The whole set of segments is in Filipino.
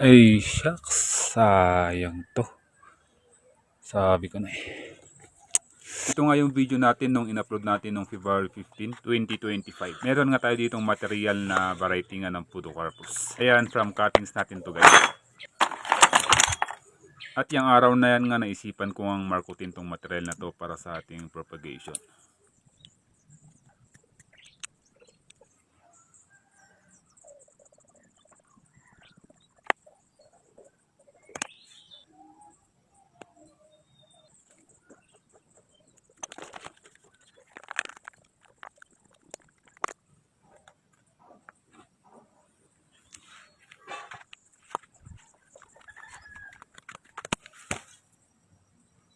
Ay, shucks. Sayang to. Sabi ko na eh. Ito nga yung video natin nung in-upload natin nung February 15, 2025. Meron nga tayo ditong material na variety nga ng Podocarpus. Ayan, from cuttings natin to guys. At yung araw na yan nga naisipan ko ang markutin tong material na to para sa ating propagation.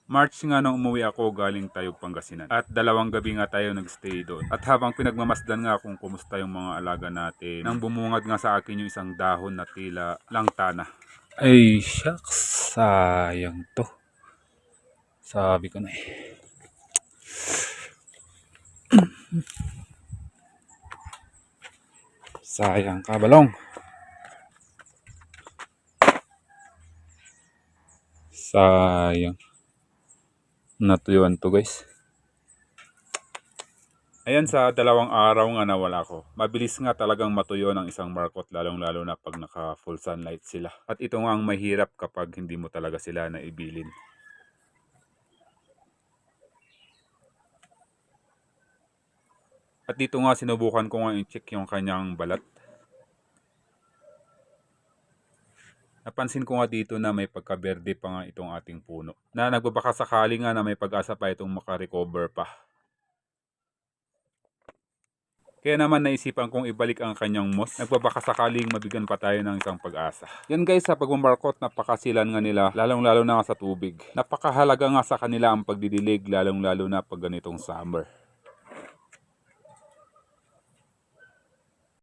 March nga nung umuwi ako galing tayo Pangasinan. At dalawang gabi nga tayo nagstay doon. At habang pinagmamasdan nga kung kumusta yung mga alaga natin, nang bumungad nga sa akin yung isang dahon na tila langtana. Ay, shucks. Sayang to. Sabi ko na eh. Sayang ka, balong. Sayang. Natuyuan to guys. Ayan sa dalawang araw nga nawala ko. Mabilis nga talagang matuyo ng isang markot lalong lalo na pag naka full sunlight sila. At ito nga ang mahirap kapag hindi mo talaga sila naibilin. At dito nga sinubukan ko nga i-check yung kanyang balat. Napansin ko nga dito na may pagkaberde pa nga itong ating puno. Na nagbabaka sakali nga na may pag-asa pa itong makarecover pa. Kaya naman naisipan kong ibalik ang kanyang moss. Nagbabaka sakaling mabigyan pa tayo ng isang pag-asa. Yan guys, sa pagmamarkot, napakasilan nga nila, lalong-lalo na sa tubig. Napakahalaga nga sa kanila ang pagdidilig, lalong-lalo na pag ganitong summer.